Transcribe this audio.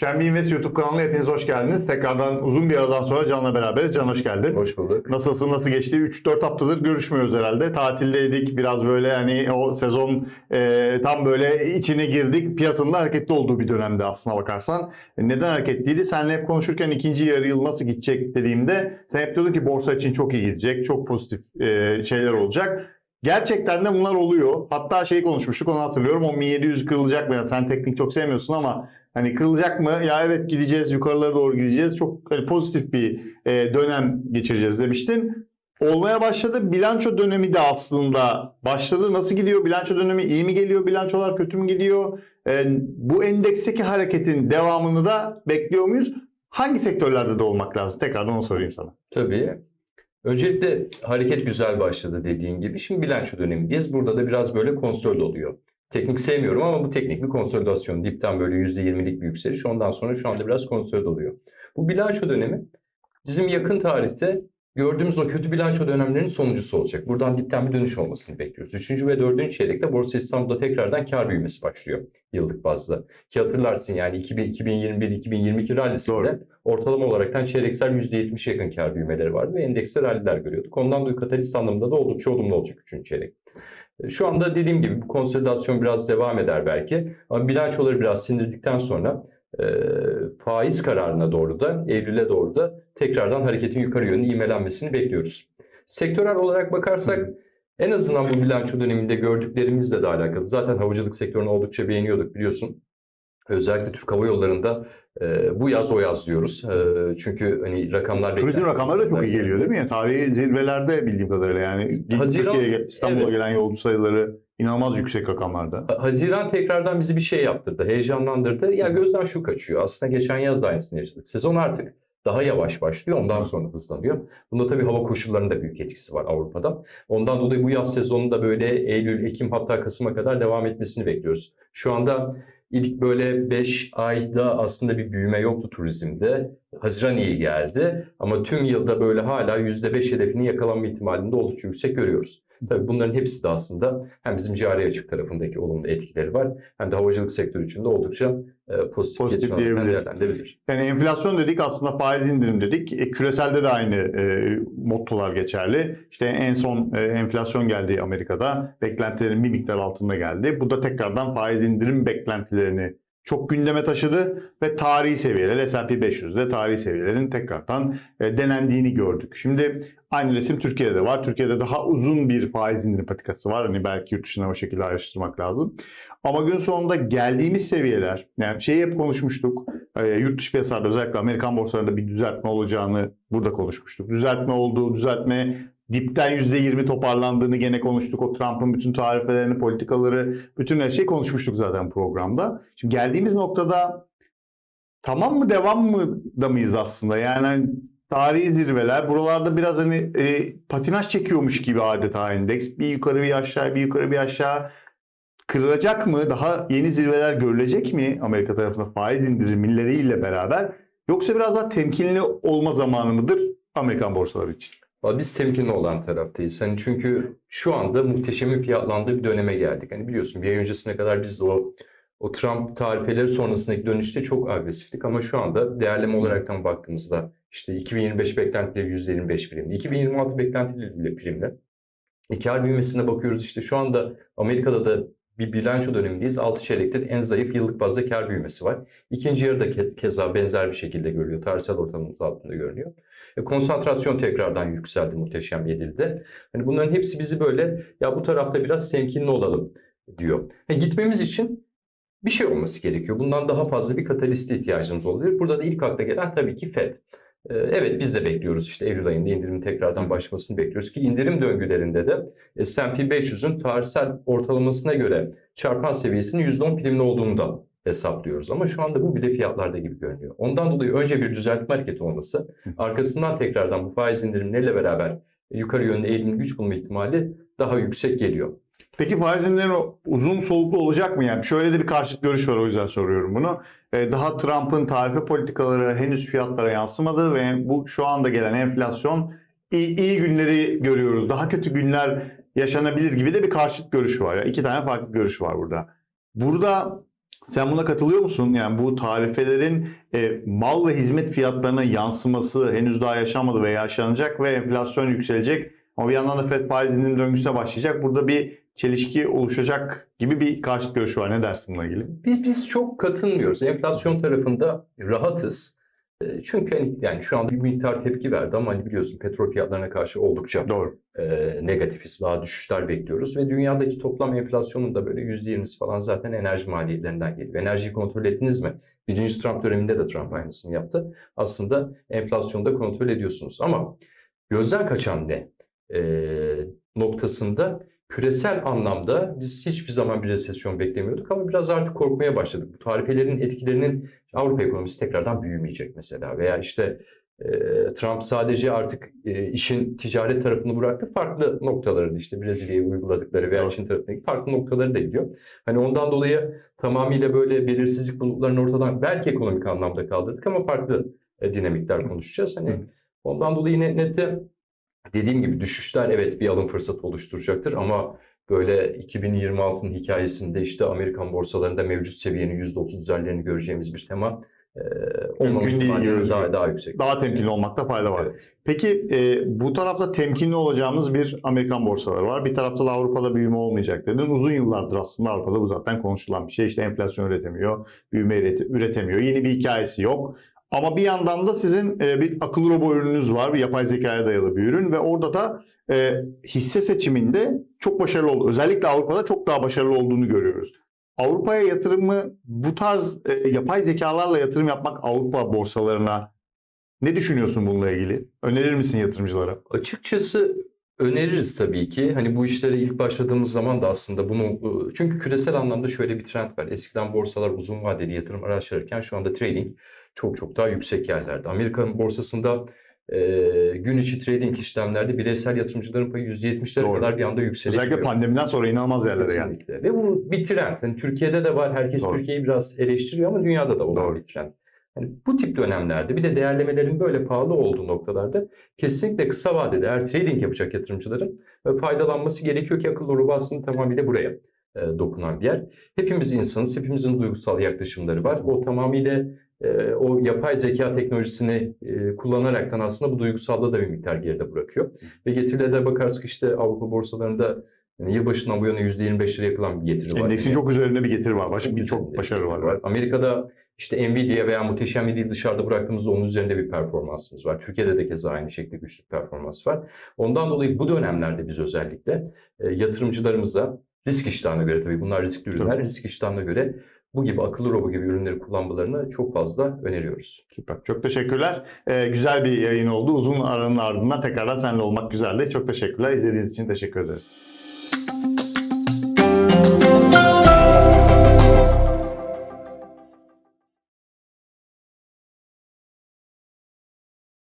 Şenbi Invest YouTube kanalına hepiniz hoş geldiniz. Tekrardan uzun bir aradan sonra Can'la beraberiz. Can hoş geldin. Hoş bulduk. Nasılsın, nasıl geçti? 3-4 haftadır görüşmüyoruz herhalde. Tatildeydik. Biraz böyle hani o sezon e, tam böyle içine girdik. Piyasanın da hareketli olduğu bir dönemde aslına bakarsan. E, neden hareketliydi? Seninle hep konuşurken ikinci yarı yıl nasıl gidecek dediğimde sen hep diyordun ki borsa için çok iyi gidecek. Çok pozitif e, şeyler olacak. Gerçekten de bunlar oluyor. Hatta şeyi konuşmuştuk onu hatırlıyorum. O 1700 kırılacak mı? Yani sen teknik çok sevmiyorsun ama hani kırılacak mı? Ya evet gideceğiz yukarılara doğru gideceğiz. Çok hani pozitif bir e, dönem geçireceğiz demiştin. Olmaya başladı. Bilanço dönemi de aslında başladı. Nasıl gidiyor? Bilanço dönemi iyi mi geliyor? Bilançolar kötü mü gidiyor? E, bu endeksteki hareketin devamını da bekliyor muyuz? Hangi sektörlerde de olmak lazım? Tekrardan onu sorayım sana. Tabii. Öncelikle hareket güzel başladı dediğin gibi. Şimdi bilanço dönemindeyiz. Burada da biraz böyle konsolide oluyor. Teknik sevmiyorum ama bu teknik bir konsolidasyon. Dipten böyle %20'lik bir yükseliş. Ondan sonra şu anda biraz konsolide oluyor. Bu bilanço dönemi bizim yakın tarihte gördüğümüz o kötü bilanço dönemlerinin sonuncusu olacak. Buradan dipten bir dönüş olmasını bekliyoruz. Üçüncü ve dördüncü çeyrekte Borsa İstanbul'da tekrardan kar büyümesi başlıyor yıllık bazda. Ki hatırlarsın yani 2021-2022 rallisinde Doğru. ortalama olaraktan çeyreksel %70'e yakın kar büyümeleri vardı ve endekste ralliler görüyorduk. Ondan dolayı katalist anlamında da oldukça olumlu olacak üçüncü çeyrek. Şu anda dediğim gibi bu konsolidasyon biraz devam eder belki. Ama bilançoları biraz sindirdikten sonra e, faiz kararına doğru da Eylül'e doğru da tekrardan hareketin yukarı yönlü ivmelenmesini bekliyoruz. Sektörel olarak bakarsak en azından bu bilanço döneminde gördüklerimizle de alakalı. Zaten havacılık sektörünü oldukça beğeniyorduk biliyorsun. Özellikle Türk Hava Yolları'nda e, bu yaz o yaz diyoruz. E, çünkü hani rakamlar Turizm rakamları da çok iyi geliyor değil mi? Yani tarihi zirvelerde bildiğim kadarıyla yani Haziran- Türkiye'ye, İstanbul'a evet. gelen yolcu sayıları inanılmaz yüksek rakamlarda. Ha- Haziran tekrardan bizi bir şey yaptırdı, heyecanlandırdı. Ya gözden şu kaçıyor. Aslında geçen yaz da aynısını yaşadık. Sezon artık daha yavaş başlıyor. Ondan sonra hızlanıyor. Bunda tabii hava koşullarının da büyük etkisi var Avrupa'da. Ondan dolayı bu yaz sezonunda böyle Eylül, Ekim hatta Kasım'a kadar devam etmesini bekliyoruz. Şu anda ilk böyle 5 ayda aslında bir büyüme yoktu turizmde. Haziran iyi geldi ama tüm yılda böyle hala %5 hedefini yakalanma ihtimalinde oldukça yüksek görüyoruz. Tabii bunların hepsi de aslında hem bizim cari açık tarafındaki olumlu etkileri var hem de havacılık sektörü için de oldukça e, pozitif, Pozitif diyebiliriz. Yani enflasyon dedik aslında faiz indirim dedik. E, küreselde de aynı e, mottolar geçerli. İşte en son e, enflasyon geldi Amerika'da. Beklentilerin bir miktar altında geldi. Bu da tekrardan faiz indirim beklentilerini çok gündeme taşıdı ve tarihi seviyeler S&P 500'de tarihi seviyelerin tekrardan e, denendiğini gördük. Şimdi aynı resim Türkiye'de var. Türkiye'de daha uzun bir faiz indirim patikası var. Hani belki yurt dışına o şekilde ayrıştırmak lazım. Ama gün sonunda geldiğimiz seviyeler, yani şeyi hep konuşmuştuk. E, yurt dışı piyasalarda özellikle Amerikan borsalarında bir düzeltme olacağını burada konuşmuştuk. Düzeltme oldu, düzeltme dipten %20 toparlandığını gene konuştuk. O Trump'ın bütün tarifelerini, politikaları, bütün her şeyi konuşmuştuk zaten programda. Şimdi geldiğimiz noktada tamam mı devam mı da mıyız aslında? Yani hani tarihi zirveler buralarda biraz hani e, patinaj çekiyormuş gibi adeta endeks. Bir yukarı bir aşağı, bir yukarı bir aşağı kırılacak mı? Daha yeni zirveler görülecek mi Amerika tarafında faiz indirimleriyle beraber? Yoksa biraz daha temkinli olma zamanı mıdır Amerikan borsaları için? Biz temkinli olan taraftayız. Hani çünkü şu anda muhteşemin fiyatlandığı bir döneme geldik. Hani biliyorsun bir ay öncesine kadar biz de o o Trump tarifeleri sonrasındaki dönüşte çok agresiftik ama şu anda değerleme olaraktan baktığımızda işte 2025 beklentileri %25 primli, 2026 beklentileri bile primli. E, kar büyümesine bakıyoruz işte şu anda Amerika'da da bir bilanço dönemindeyiz. 6 çeyrektir en zayıf yıllık bazda kar büyümesi var. İkinci yarıda ke- keza benzer bir şekilde görülüyor. Tarihsel ortalamanın altında görünüyor. E, konsantrasyon tekrardan yükseldi muhteşem 7'de. Hani bunların hepsi bizi böyle ya bu tarafta biraz temkinli olalım diyor. E, gitmemiz için bir şey olması gerekiyor. Bundan daha fazla bir kataliste ihtiyacımız olabilir. Burada da ilk akla gelen tabii ki FED. E, Evet biz de bekliyoruz işte Eylül ayında indirimin tekrardan başlamasını bekliyoruz ki indirim döngülerinde de S&P 500'ün tarihsel ortalamasına göre çarpan seviyesinin %10 primli olduğunu da hesaplıyoruz. Ama şu anda bu bile fiyatlarda gibi görünüyor. Ondan dolayı önce bir düzeltme hareketi olması, arkasından tekrardan bu faiz indirimleriyle beraber yukarı yönlü eğilimin güç bulma ihtimali daha yüksek geliyor. Peki faiz indirimleri uzun soluklu olacak mı? Yani şöyle de bir karşıt görüş var o yüzden soruyorum bunu. Ee, Daha Trump'ın tarife politikaları henüz fiyatlara yansımadı ve bu şu anda gelen enflasyon iyi, iyi günleri görüyoruz. Daha kötü günler yaşanabilir gibi de bir karşıt görüş var. Yani iki tane farklı görüş var burada. Burada Sen buna katılıyor musun? Yani bu tarifelerin e, mal ve hizmet fiyatlarına yansıması henüz daha yaşanmadı ve yaşanacak ve enflasyon yükselecek. Ama bir yandan da FED faiz indirim döngüsüne başlayacak. Burada bir çelişki oluşacak gibi bir karşıt görüşü var. Ne dersin bununla ilgili? Biz, biz çok katılmıyoruz. Enflasyon tarafında rahatız. Çünkü hani yani şu anda bir miktar tepki verdi ama hani biliyorsun petrol fiyatlarına karşı oldukça Doğru. e, negatifiz. Daha düşüşler bekliyoruz ve dünyadaki toplam enflasyonun da böyle %20'si falan zaten enerji maliyetlerinden geliyor. Enerjiyi kontrol ettiniz mi? Birinci Trump döneminde de Trump aynısını yaptı. Aslında enflasyonu da kontrol ediyorsunuz. Ama gözden kaçan ne? E, noktasında küresel anlamda biz hiçbir zaman bir resesyon beklemiyorduk ama biraz artık korkmaya başladık. Bu tarifelerin etkilerinin Avrupa ekonomisi tekrardan büyümeyecek mesela veya işte e, Trump sadece artık e, işin ticaret tarafını bıraktı. Farklı noktaları da işte Brezilya'ya uyguladıkları veya. Çin tarafındaki farklı noktaları da gidiyor. Hani ondan dolayı tamamıyla böyle belirsizlik bulutlarını ortadan belki ekonomik anlamda kaldırdık ama farklı e, dinamikler konuşacağız. Hani ondan dolayı net, nette dediğim gibi düşüşler evet bir alım fırsatı oluşturacaktır ama böyle 2026'nın hikayesinde işte Amerikan borsalarında mevcut seviyenin %30 üzerlerini göreceğimiz bir tema e, olmama değil diyoruz. daha, daha yüksek. Daha temkinli olmakta fayda var. Evet. Peki e, bu tarafta temkinli olacağımız bir Amerikan borsaları var. Bir tarafta da Avrupa'da büyüme olmayacak dedin. Uzun yıllardır aslında Avrupa'da bu zaten konuşulan bir şey. İşte enflasyon üretemiyor, büyüme üretemiyor. Yeni bir hikayesi yok. Ama bir yandan da sizin e, bir akıllı robo ürününüz var. Bir yapay zekaya dayalı bir ürün ve orada da e, hisse seçiminde çok başarılı oldu. Özellikle Avrupa'da çok daha başarılı olduğunu görüyoruz. Avrupa'ya yatırımı bu tarz e, yapay zekalarla yatırım yapmak Avrupa borsalarına ne düşünüyorsun bununla ilgili? Önerir misin yatırımcılara? Açıkçası öneririz tabii ki. Hani bu işlere ilk başladığımız zaman da aslında bunu çünkü küresel anlamda şöyle bir trend var. Eskiden borsalar uzun vadeli yatırım araçlarken şu anda trading çok çok daha yüksek yerlerde. Amerikan borsasında e, gün içi trading işlemlerde bireysel yatırımcıların payı %70'lere Doğru. kadar bir anda yükselebiliyor. Özellikle pandemiden sonra inanılmaz yerlere geldi. Kesinlikle. Ve bu bir trend. Yani Türkiye'de de var. Herkes Doğru. Türkiye'yi biraz eleştiriyor ama dünyada da olan Doğru. bir trend. Yani bu tip dönemlerde bir de değerlemelerin böyle pahalı olduğu noktalarda kesinlikle kısa vadede eğer trading yapacak yatırımcıların e, faydalanması gerekiyor ki akıllı aslında tamamıyla buraya e, dokunan bir yer. Hepimiz insanız, hepimizin duygusal yaklaşımları var. O tamamıyla e, o yapay zeka teknolojisini e, kullanaraktan aslında bu duygusallığı da bir miktar geride bırakıyor. Ve getirilere bakarsak işte Avrupa borsalarında yani yılbaşından bu yana %25'lere yakılan bir getiri var. Endeksin Yani çok üzerinde bir getiri var. Başka bir çok bir başarı getiri var. Amerika'da işte Nvidia veya muhteşem Nvidia'yı dışarıda bıraktığımızda onun üzerinde bir performansımız var. Türkiye'de de keza aynı şekilde güçlü bir performans var. Ondan dolayı bu dönemlerde biz özellikle e, yatırımcılarımıza risk iştahına göre tabii bunlar riskli ürünler, risk iştahına göre bu gibi akıllı robo gibi ürünleri kullanmalarını çok fazla öneriyoruz. Süper. Çok teşekkürler. Ee, güzel bir yayın oldu. Uzun aranın ardından tekrardan seninle olmak güzeldi. Çok teşekkürler. İzlediğiniz için teşekkür ederiz.